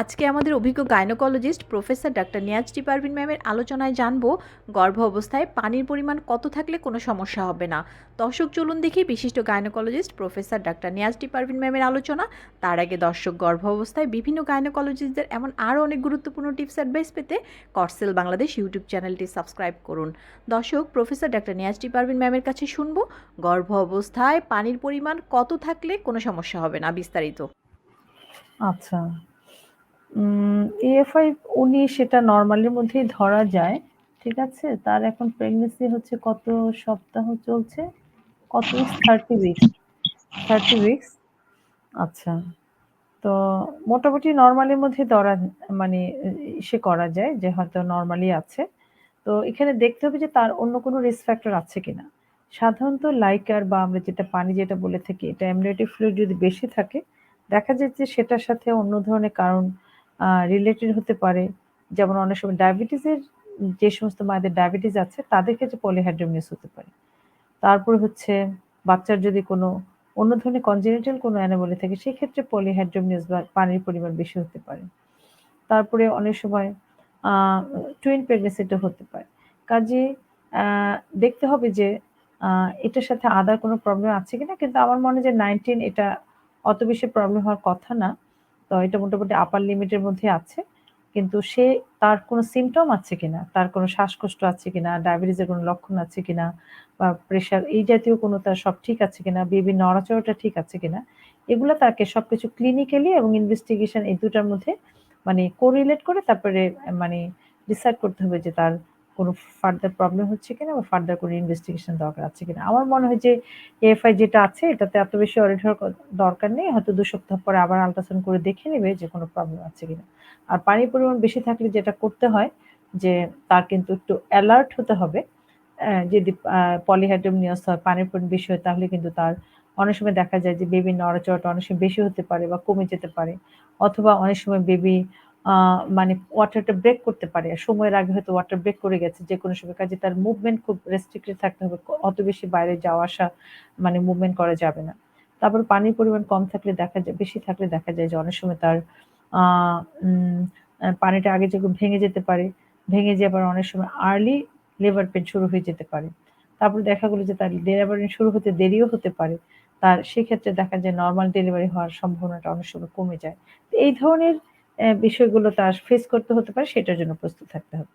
আজকে আমাদের অভিজ্ঞ gynaecologist professor doctor Niazti Parvin ম্যামের আলোচনায় জানব, গর্ভ অবস্থায় পানির পরিমাণ কত থাকলে কোনো সমস্যা হবে না? দর্শক, চলুন দেখি বিশিষ্ট gynaecologist professor doctor Niazti Parvin ম্যামের আলোচনা। তার আগে দর্শক, গর্ভ অবস্থায় বিভিন্ন গাইনোকোলজিস্টদের এমন আরও অনেক গুরুত্বপূর্ণ টিপস অ্যাডভাইস পেতে কটসেল বাংলাদেশ ইউটিউব চ্যানেলটি সাবস্ক্রাইব করুন। দর্শক, প্রফেসর ডাক্তার নিয়াজটি পারভিন ম্যামের কাছে শুনব, গর্ভ অবস্থায় পানির পরিমাণ কত থাকলে কোনো সমস্যা হবে না বিস্তারিত? আচ্ছা। এএফআই উনি সেটা নর্মালের মধ্যেই ধরা যায়, ঠিক আছে? তার এখন প্রেগনেন্সি হচ্ছে কত সপ্তাহ চলছে? কত থার্টি উইকস থার্টি উইকস আচ্ছা তো মোটামুটি নর্মালের মধ্যে ধরা মানে সে করা যায় যে হয়তো নর্মালি আছে। তো এখানে দেখতে হবে যে তার অন্য কোনো রিস্ক ফ্যাক্টর আছে কিনা। সাধারণত লাইকার বা আমরা যেটা পানি যেটা বলে থাকি, এটা অ্যামনিটি ফ্লুইড যদি বেশি থাকে, দেখা যায় যে সেটার সাথে অন্য ধরনের কারণ রিলেটেড হতে পারে। যেমন অনেক সময় ডায়াবেটিসের যে সমস্ত মায়েদের ডায়াবেটিস আছে, তাদের ক্ষেত্রে পলিহাইড্রোমিয়াস হতে পারে। তারপরে হচ্ছে বাচ্চার যদি কোনো অন্য ধরনের কনজেনিটাল কোনো অ্যানাবলি থাকে, সেক্ষেত্রে পলিহাইড্রোমিয়াস বা পানির পরিমাণ বেশি হতে পারে। তারপরে অনেক সময় টুইন প্রেগনেন্সিটা হতে পারে। কাজে দেখতে হবে যে এটার সাথে আদার কোনো প্রবলেম আছে কিনা, কিন্তু আমার মনে যে নাইনটিন এটা অত বেশি প্রবলেম হওয়ার কথা না। তো এটা মোটামুটি আপার লিমিটের মধ্যে আছে। কিন্তু সে তার কোনো সিমটম আছে কিনা, তার কোনো শ্বাসকষ্ট আছে কিনা ডায়াবেটিসের কোনো লক্ষণ আছে কিনা, বা প্রেশার এই জাতীয় কোনো তার সব ঠিক আছে কিনা বেবি নড়াচড়াটা ঠিক আছে কিনা, এগুলো তাকে সবকিছু ক্লিনিক্যালি এবং ইনভেস্টিগেশন এই দুটার মধ্যে মানে কোরিলেট করে তারপরে মানে ডিসাইড করতে হবে যে তার কোনো ফার্দার প্রবলেম হচ্ছে কিনা বা ফার্দার কোনো ইনভেস্টিগেশন দরকার আছে কিনা? আমার মনে হয় যে এএফআই যেটা আছে, এটাতে এত বেশি অরিট হওয়ার দরকার নেই। হয়তো দু সপ্তাহ পরে আবার আলট্রাসাউন্ড করে দেখে নেবে যে কোনো প্রবলেম আছে কিনা। আর পানির পরিমাণ বেশি থাকলে যেটা করতে হয় যে তার কিন্তু একটু অ্যালার্ট হতে হবে। যদি পলিহাইড্রোমিয়াস হয়, পানির পরিমাণ বেশি হয়, তাহলে কিন্তু তার অনেক সময় দেখা যায় যে বেবি নড়াচড়াটা অনেক সময় বেশি হতে পারে বা কমে যেতে পারে। অথবা অনেক সময় বেবি মানে ওয়াটারটা ব্রেক করতে পারে। সময়ের আগে হয়তো ওয়াটার ব্রেক করে গেছে যে কোনো সময়। কাজে তার মুভমেন্ট খুব রেস্ট্রিক্টেড থাকতে হবে। অত বেশি বাইরে যাওয়া আসা মানে মুভমেন্ট করা যাবে না। তারপর পানির পরিমাণ কম থাকলে দেখা যায়, বেশি থাকলে দেখা যায় যে অনেক সময় তার পানিটা আগে যেরকম ভেঙে যেতে পারে, ভেঙে যাবার অনেক সময় আর্লি লেবার পেন শুরু হয়ে যেতে পারে। তারপর দেখা গেলো যে তার লেবার পেন শুরু হতে দেরিও হতে পারে। তার সেক্ষেত্রে দেখা যায় নর্মাল ডেলিভারি হওয়ার সম্ভাবনাটা অনেক সময় কমে যায়। এই ধরনের বিষয়গুলো তার ফেস করতে হতে পারে সেটার জন্য প্রস্তুত থাকতে হবে।